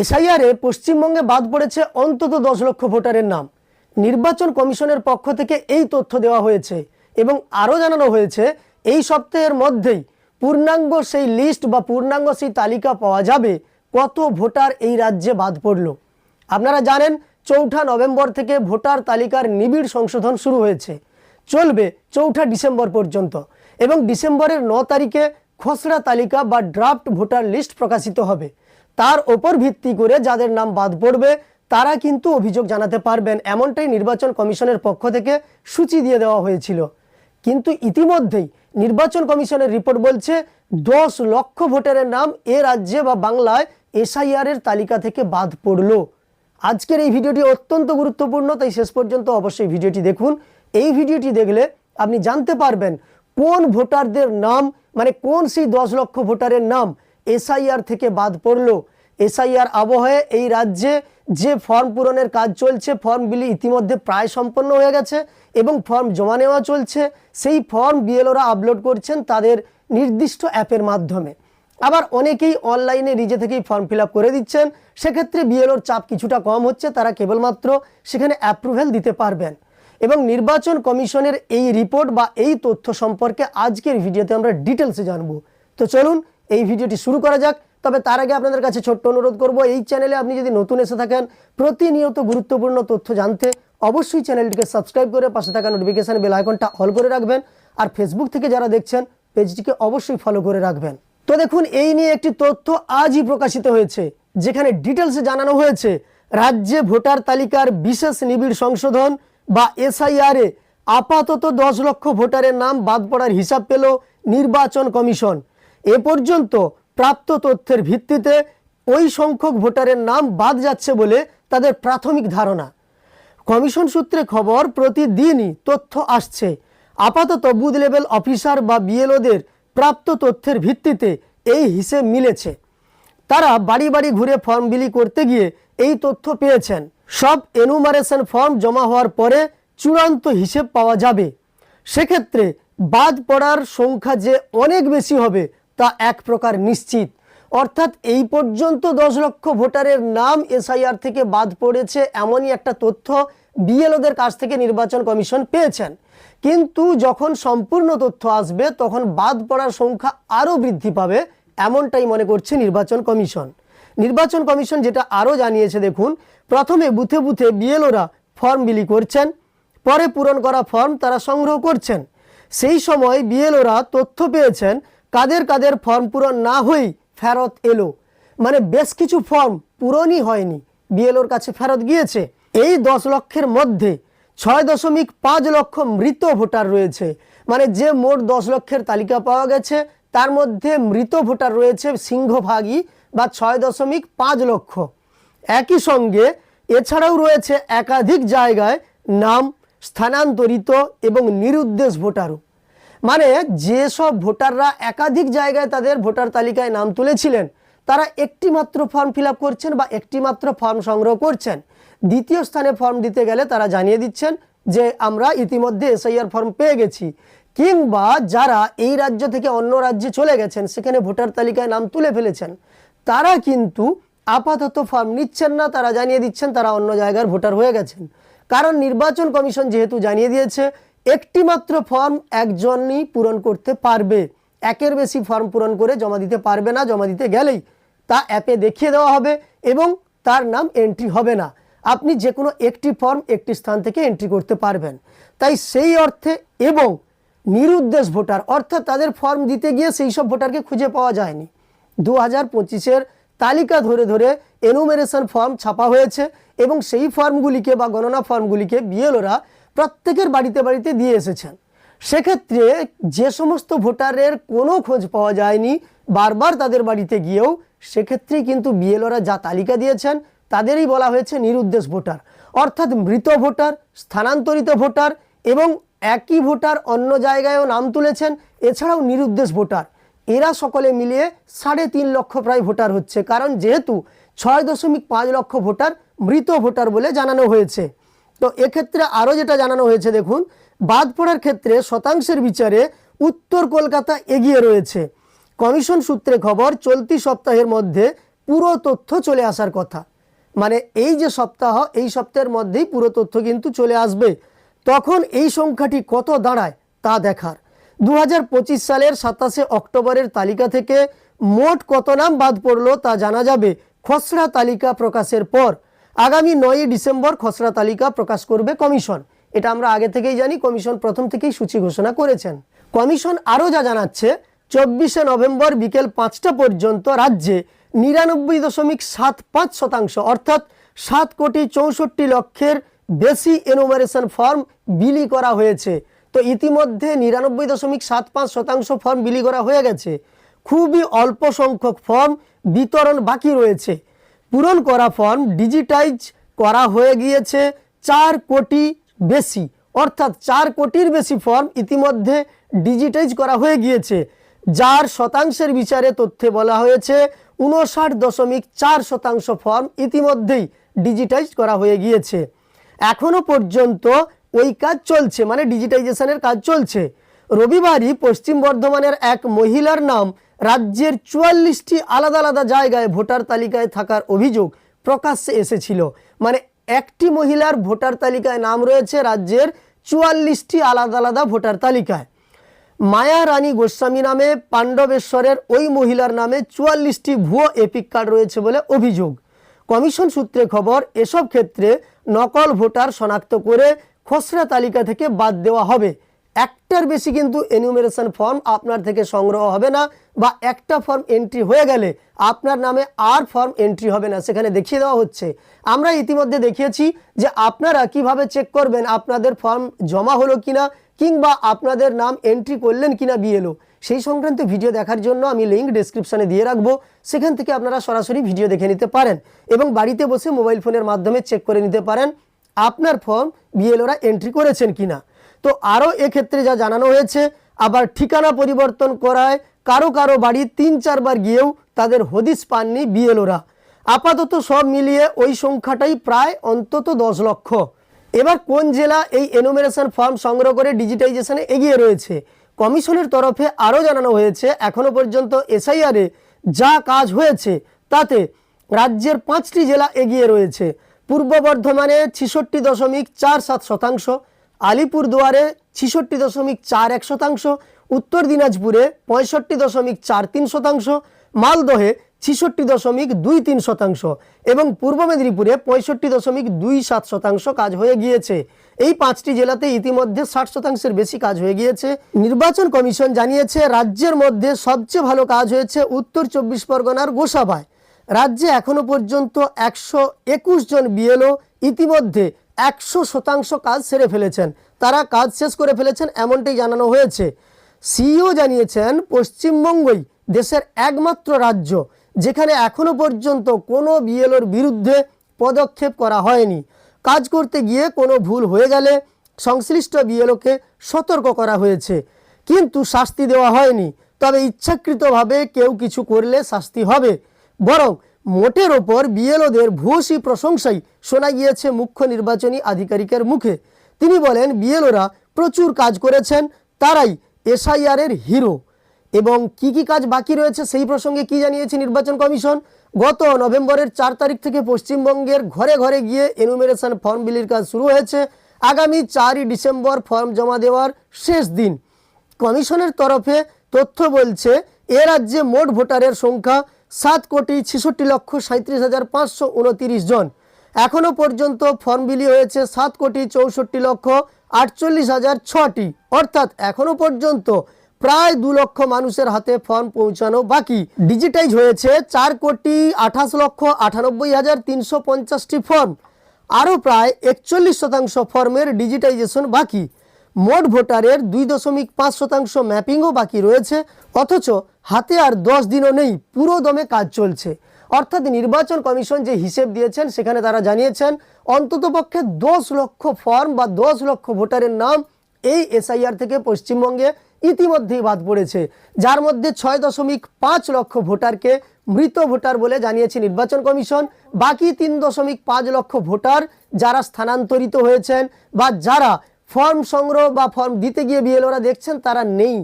এসআইআরে পশ্চিমবঙ্গে বাদ পড়েছে অন্তত দশ লক্ষ ভোটারের নাম। নির্বাচন কমিশনের পক্ষ থেকে এই তথ্য দেওয়া হয়েছে এবং আরও জানানো হয়েছে, এই সপ্তাহের মধ্যেই পূর্ণাঙ্গ সেই লিস্ট বা পূর্ণাঙ্গ সেই তালিকা পাওয়া যাবে কত ভোটার এই রাজ্যে বাদ পড়ল। আপনারা জানেন, চৌঠা নভেম্বর থেকে ভোটার তালিকার নিবিড় সংশোধন শুরু হয়েছে। চলবে চৌঠা ডিসেম্বর পর্যন্ত এবং ডিসেম্বরের ন তারিখে খসড়া তালিকা বা ড্রাফট ভোটার লিস্ট প্রকাশিত হবে। তার ওপর ভিত্তি করে যাদের নাম বাদ পড়বে, তারা কিন্তু অভিযোগ জানাতে পারবেন। এমনটাই নির্বাচন কমিশনের পক্ষ থেকে সূচি দিয়ে দেওয়া হয়েছিল। কিন্তু ইতিমধ্যেই নির্বাচন কমিশনের রিপোর্ট বলছে, দশ লক্ষ ভোটারের নাম এ রাজ্যে বা বাংলায় এসআইআর এর তালিকা থেকে বাদ পড়ল। আজকের এই ভিডিওটি অত্যন্ত গুরুত্বপূর্ণ, তাই শেষ পর্যন্ত অবশ্যই ভিডিওটি দেখুন। এই ভিডিওটি দেখলে আপনি জানতে পারবেন কোন ভোটারদের নাম মানে কোন সেই দশ লক্ষ ভোটারের নাম এসআইআর থেকে বাদ পড়ল। এসআইআর আবহে এই রাজ্যে যে ফর্ম পূরণের কাজ চলছে ফর্মগুলি ইতিমধ্যে প্রায় সম্পন্ন হয়ে গেছে এবং ফর্ম জমা নেওয়া চলছে। সেই ফর্ম বিএলওরা আপলোড করছেন তাদের নির্দিষ্ট অ্যাপের মাধ্যমে। আবার অনেকেই অনলাইনে নিজে থেকেই ফর্ম ফিল করে দিচ্ছেন। সেক্ষেত্রে বিএলওর চাপ কিছুটা কম হচ্ছে, তারা কেবলমাত্র সেখানে অ্যাপ্রুভেল দিতে পারবেন। এবং নির্বাচন কমিশনের এই রিপোর্ট বা এই তথ্য সম্পর্কে আজকের ভিডিওতে আমরা ডিটেলসে জানব। তো চলুন এই ভিডিওটি শুরু করা যাক, তবে তার আগে আপনাদের কাছে ছোট্ট অনুরোধ করব, এই চ্যানেলে আপনি যদি নতুন এসে থাকেন, প্রতিনিয়ত গুরুত্বপূর্ণ তথ্য জানতে অবশ্যই চ্যানেলটিকে সাবস্ক্রাইব করে পাশে থাকা নোটিফিকেশান বেল আইকনটা অল করে রাখবেন, আর ফেসবুক থেকে যারা দেখছেন পেজটিকে অবশ্যই ফলো করে রাখবেন। তো দেখুন, এই নিয়ে একটি তথ্য আজই প্রকাশিত হয়েছে, যেখানে ডিটেলসে জানানো হয়েছে, রাজ্যে ভোটার তালিকার বিশেষ নিবিড় সংশোধন বা এসআইআরে আপাতত দশ লক্ষ ভোটারের নাম বাদ পড়ার হিসাব পেল নির্বাচন কমিশন। এ পর্যন্ত প্রাপ্ত তথ্যের ভিত্তিতে ওই সংখ্যক ভোটারের নাম বাদ যাচ্ছে বলে তাদের প্রাথমিক ধারণা। কমিশন সূত্রে খবর, প্রতিদিনই তথ্য আসছে। আপাতত বুথ লেভেল অফিসার বা বিএলওদের প্রাপ্ত তথ্যের ভিত্তিতে এই হিসেব মিলেছে। তারা বাড়ি বাড়ি ঘুরে ফর্ম বিলি করতে গিয়ে এই তথ্য পেয়েছেন। সব এনুমারেশন ফর্ম জমা হওয়ার পরে চূড়ান্ত হিসেব পাওয়া যাবে। সেক্ষেত্রে বাদ পড়ার সংখ্যা যে অনেক বেশি হবে তা এক প্রকার নিশ্চিত। অর্থাৎ এই পর্যন্ত দশ লক্ষ ভোটারের নাম এসআইআর থেকে বাদ পড়েছে এমনই একটা তথ্য বিএলওদের কাছ থেকে নির্বাচন কমিশন পেয়েছেন। কিন্তু যখন সম্পূর্ণ তথ্য আসবে, তখন বাদ পড়ার সংখ্যা আরও বৃদ্ধি পাবে, এমনটাই মনে করছে নির্বাচন কমিশন। নির্বাচন কমিশন যেটা আরও জানিয়েছে, দেখুন, প্রথমে বুথে বুথে বিএলওরা ফর্ম বিলি করছেন, পরে পূরণ করা ফর্ম তারা সংগ্রহ করছেন। সেই সময় বিএলওরা তথ্য পেয়েছেন কাদের কাদের ফর্ম পূরণ না হয়েই ফেরত এলো। মানে বেশ কিছু ফর্ম পূরণই হয়নি। বিএলওর কাছে ফেরত গিয়েছে। এই দশ লক্ষের মধ্যে ছয় দশমিক পাঁচ লক্ষ মৃত ভোটার রয়েছে। মানে যে মোট দশ লক্ষের তালিকা পাওয়া গেছে, তার মধ্যে মৃত ভোটার রয়েছে সিংহভাগই বা ছয় দশমিক পাঁচ লক্ষ। একই সঙ্গে এছাড়াও রয়েছে একাধিক জায়গায় নাম স্থানান্তরিত এবং নিরুদ্দেশ ভোটারও। মানে যেসব ভোটাররা একাধিক জায়গায় তাদের ভোটার তালিকায় নাম তুলেছিলেন, তারা একটি মাত্র ফর্ম ফিল করছেন বা একটি মাত্র ফর্ম সংগ্রহ করছেন। দ্বিতীয় স্থানে ফর্ম দিতে গেলে তারা জানিয়ে দিচ্ছেন যে, আমরা ইতিমধ্যে এসআইআর ফর্ম পেয়ে গেছি। কিংবা যারা এই রাজ্য থেকে অন্য রাজ্যে চলে গেছেন, সেখানে ভোটার তালিকায় নাম তুলে ফেলেছেন, তারা কিন্তু আপাতত ফর্ম নিচ্ছেন না। তারা জানিয়ে দিচ্ছেন তারা অন্য জায়গার ভোটার হয়ে গেছেন। কারণ নির্বাচন কমিশন যেহেতু জানিয়ে দিয়েছে একটি মাত্র ফর্ম একজনই পূরণ করতে পারবে। একের বেশি ফর্ম পূরণ করে জমা দিতে পারবে না, জমা দিতে গেলেই। তা অ্যাপে দেখিয়ে দেওয়া হবে এবং তার নাম এন্ট্রি হবে না। আপনি যে কোনো একটি ফর্ম একটি স্থান থেকে এন্ট্রি করতে পারবেন। তাই সেই অর্থে এবং নিরুদ্দেশ ভোটার, অর্থাৎ তাদের ফর্ম দিতে গিয়ে সেই সব ভোটারকে খুঁজে পাওয়া যায়নি। দু হাজার পঁচিশের তালিকা ধরে ধরে এনুমেরেশন ফর্ম ছাপা হয়েছে এবং সেই ফর্মগুলিকে বা গণনা ফর্মগুলিকে বিএলওরা প্রত্যেকের বাড়িতে বাড়িতে দিয়ে এসেছেন। সেক্ষেত্রে যে সমস্ত ভোটারের কোনো খোঁজ পাওয়া যায়নি, বারবার তাদের বাড়িতে গিয়েও, সেক্ষেত্রেই কিন্তু বিএলওরা যা তালিকা দিয়েছেন, তাদেরই বলা হয়েছে নিরুদ্দেশ ভোটার। অর্থাৎ মৃত ভোটার, স্থানান্তরিত ভোটার এবং একই ভোটার অন্য জায়গায়ও নাম তুলেছেন, এছাড়াও নিরুদ্দেশ ভোটার। এরা সকলে মিলিয়ে সাড়ে তিন লক্ষ প্রায় ভোটার হচ্ছে। কারণ যেহেতু ছয় দশমিক পাঁচ লক্ষ ভোটার মৃত ভোটার বলে জানানো হয়েছে। তো এক্ষেত্রে আরও যেটা জানানো হয়েছে, দেখুন, বাদ পড়ার ক্ষেত্রে শতাংশের বিচারে উত্তর কলকাতা এগিয়ে রয়েছে। কমিশন সূত্রে খবর, চলতি সপ্তাহের মধ্যে পুরো তথ্য চলে আসার কথা। মানে এই যে সপ্তাহ, এই সপ্তাহের মধ্যেই পুরো তথ্য কিন্তু চলে আসবে। তখন এই সংখ্যাটি কত দাঁড়ায়, তা দেখার। দু হাজার পঁচিশ সালের সাতাশে অক্টোবরের তালিকা থেকে মোট কত নাম বাদ পড়ল তা জানা যাবে। খসড়া তালিকা প্রকাশের পর আগামী নয়ই ডিসেম্বর খসড়া তালিকা প্রকাশ করবে কমিশন। এটা আমরা আগে থেকেই জানি, কমিশন প্রথম থেকেই সূচি ঘোষণা করেছেন। কমিশন আরও যা জানাচ্ছে, চব্বিশে নভেম্বর বিকেল পাঁচটা পর্যন্ত রাজ্যে নিরানব্বই দশমিক সাত পাঁচ শতাংশ, অর্থাৎ সাত কোটি চৌষট্টি লক্ষের বেশি এনোমারেশন ফর্ম বিলি করা হয়েছে। তো ইতিমধ্যে নিরানব্বই দশমিক সাত পাঁচ শতাংশ ফর্ম বিলি করা হয়ে গেছে। খুবই অল্প সংখ্যক ফর্ম বিতরণ বাকি রয়েছে। পূরণ করা ফর্ম ডিজিটাইজ করা হয়ে গিয়েছে চার কোটি বেশি। অর্থাৎ চার কোটির বেশি ফর্ম ইতিমধ্যে ডিজিটাইজ করা হয়ে গিয়েছে, যার শতাংশের বিচারে তথ্যে বলা হয়েছে উনষাট দশমিক চার শতাংশ ফর্ম ইতিমধ্যেই ডিজিটাইজ করা হয়ে গিয়েছে। এখনও পর্যন্ত ওই কাজ চলছে মানে ডিজিটাইজেশনের কাজ চলছে। রবিবারই পশ্চিম বর্ধমানের এক মহিলার নাম রাজ্যের চুয়াল্লিশটি আলাদা আলাদা জায়গায় ভোটার তালিকায় থাকার অভিযোগ প্রকাশ্যে এসেছিল। মানে একটি মহিলার ভোটার তালিকায় নাম রয়েছে রাজ্যের চুয়াল্লিশটি আলাদা আলাদা ভোটার তালিকায়। মায়া রানী গোস্বামী নামে পাণ্ডবেশ্বরের ওই মহিলার নামে চুয়াল্লিশটি ভুয়ো এপিক কার্ড রয়েছে বলে অভিযোগ। কমিশন সূত্রে খবর, এসব ক্ষেত্রে নকল ভোটার শনাক্ত করে খসড়া তালিকা থেকে বাদ দেওয়া হবে। একটার বেশি কিন্তু এনিউমেরেশন ফর্ম আপনার থেকে সংগ্রহ হবে না বা একটা ফর্ম এন্ট্রি হয়ে গেলে আপনার নামে আর ফর্ম এন্ট্রি হবে না। সেখানে দেখিয়ে দেওয়া হচ্ছে। আমরা ইতিমধ্যে দেখিয়েছি যে আপনারা কীভাবে চেক করবেন আপনাদের ফর্ম জমা হলো কিনা কিংবা আপনাদের নাম এন্ট্রি করলেন কিনা বিএলও সেই সংক্রান্ত ভিডিও দেখার জন্য আমি লিঙ্ক ডেসক্রিপশনে দিয়ে রাখব। সেখান থেকে আপনারা সরাসরি ভিডিও দেখে নিতে পারেন এবং বাড়িতে বসে মোবাইল ফোনের মাধ্যমে চেক করে নিতে পারেন আপনার ফর্ম বিএলওরা এন্ট্রি করেছেন কিনা। তো আরও এক্ষেত্রে যা জানানো হয়েছে, আবার ঠিকানা পরিবর্তন করায় কারও কারও বাড়ি তিন চারবার গিয়েও তাদের হদিস পাননি বিএলওরা। আপাতত সব মিলিয়ে ওই সংখ্যাটাই প্রায় অন্তত দশ লক্ষ। এবার কোন জেলা এই এনুমেরেশন ফর্ম সংগ্রহ করে ডিজিটাইজেশনে এগিয়ে রয়েছে? কমিশনের তরফে আরও জানানো হয়েছে এখনও পর্যন্ত এসআইআরে যা কাজ হয়েছে তাতে রাজ্যের পাঁচটি জেলা এগিয়ে রয়েছে। পূর্ব বর্ধমানে ছিষট্টি দশমিক চার সাত শতাংশ আলিপুরদুয়ারে ছিষট্টি দশমিক চার এক শতাংশ, উত্তর দিনাজপুরে পঁয়ষট্টি দশমিক চার তিন শতাংশ, মালদহে ছিষট্টি দশমিক দুই তিন শতাংশ এবং পূর্ব মেদিনীপুরে পঁয়ষট্টি দশমিক দুই সাত শতাংশ কাজ হয়ে গিয়েছে। এই পাঁচটি জেলাতে ইতিমধ্যে ষাট শতাংশের বেশি কাজ হয়ে গিয়েছে। নির্বাচন কমিশন জানিয়েছে, রাজ্যের মধ্যে সবচেয়ে ভালো কাজ হয়েছে উত্তর চব্বিশ পরগনার গোসাবায়। রাজ্যে এখনও পর্যন্ত একশো একুশ জন বিএলও ইতিমধ্যে একশো শতাংশ কাজ সেরে ফেলেছেন। তারা কাজ শেষ করে ফেলেছেন এমনটাই জানানো হয়েছে। সিইও জানিয়েছেন, পশ্চিমবঙ্গই দেশের একমাত্র রাজ্য, যেখানে এখনও পর্যন্ত কোনো বিএলওর বিরুদ্ধে পদক্ষেপ করা হয়নি। কাজ করতে গিয়ে কোনো ভুল হয়ে গেলে সংশ্লিষ্ট বিএলওকে সতর্ক করা হয়েছে। কিন্তু শাস্তি দেওয়া হয়নি, তবে ইচ্ছাকৃতভাবে কেউ কিছু করলে শাস্তি হবে। বরং মোটের ওপর বিএলওদের ভূয়সী প্রশংসাই শোনা গিয়েছে মুখ্য নির্বাচনী আধিকারিকের মুখে। তিনি বলেন, বিএলওরা প্রচুর কাজ করেছেন, তারাই এসআইআরের হিরো। এবং কি কি কাজ বাকি রয়েছে সেই প্রসঙ্গে কি জানিয়েছে নির্বাচন কমিশন? গত নভেম্বরের চার তারিখ থেকে পশ্চিমবঙ্গের ঘরে ঘরে গিয়ে এনুমেরেশন ফর্ম বিলির কাজ শুরু হয়েছে। আগামী চারই ডিসেম্বর ফর্ম জমা দেওয়ার শেষ দিন। কমিশনের তরফে তথ্য বলছে, এ রাজ্যে মোট ভোটারের সংখ্যা সাত কোটি ছেষট্টি লক্ষ সাঁত্রিশ হাজার পাঁচশো উনতিরিশ জন। এখনও পর্যন্ত ফর্ম বিলি হয়েছে সাত কোটি চৌষট্টি লক্ষ আটচল্লিশ হাজার ছটি। অর্থাৎ এখনও পর্যন্ত প্রায় দু লক্ষ মানুষের হাতে ফর্ম পৌঁছানো বাকি। ডিজিটাইজ হয়েছে চার কোটি আঠাশ লক্ষ আটানব্বই হাজার তিনশো পঞ্চাশটি ফর্ম। আরও প্রায় একচল্লিশ শতাংশ ফর্মের ডিজিটাইজেশন বাকি। মোট ভোটারের দুই দশমিক পাঁচ শতাংশ ম্যাপিংও বাকি রয়েছে। অথচ হাতে আর দশ দিনও নেই, পুরো দমে কাজ চলছে। অর্থাৎ নির্বাচন কমিশন যে হিসেব দিয়েছেন, সেখানে তারা জানিয়েছেন অন্ততপক্ষে দশ লক্ষ ফর্ম বা দশ লক্ষ ভোটারের নাম এই এসআইআর থেকে পশ্চিমবঙ্গে ইতিমধ্যেই বাদ পড়েছে, যার মধ্যে ছয় দশমিক পাঁচ লক্ষ ভোটারকে মৃত ভোটার বলে জানিয়েছে নির্বাচন কমিশন। বাকি তিন দশমিক পাঁচ লক্ষ ভোটার যারা স্থানান্তরিত হয়েছেন বা যারা ফর্ম সংগ্রহ বা ফর্ম দিতে গিয়ে বিএলওরা দেখছেন, তারা নেই।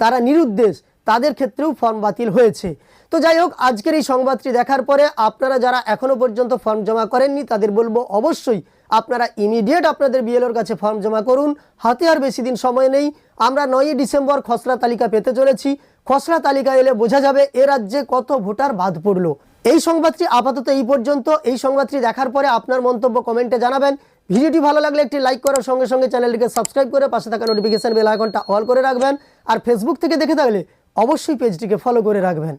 তারা নিরুদ্দেশ, তাদের ক্ষেত্রেও ফর্ম বাতিল হয়েছে। তো যাই হোক, আজকের এই সংবাদটি দেখার পরে আপনারা যারা এখনও পর্যন্ত ফর্ম জমা করেননি, তাদের বলব অবশ্যই আপনারা ইমিডিয়েট আপনাদের বিএলওর কাছে ফর্ম জমা করুন। হাতে আর বেশি দিন সময় নেই। আমরা নয়ই ডিসেম্বর খসড়া তালিকা পেতে চলেছি। খসড়া তালিকা এলে বোঝা যাবে এ রাজ্যে কত ভোটার বাদ পড়ল। এই সংবাদটি আপাতত এই পর্যন্ত। এই সংবাদটি দেখার পরে আপনার মন্তব্য কমেন্টে জানাবেন। ভিডিওটি ভালো লাগলে একটি লাইক করার সঙ্গে সঙ্গে চ্যানেলটিকে সাবস্ক্রাইব করে পাশে থাকা নোটিফিকেশন বেল আইকনটা অল করে রাখবেন। আর ফেসবুক থেকে দেখে থাকলে অবশ্যই পেজটিকে ফলো করে রাখবেন।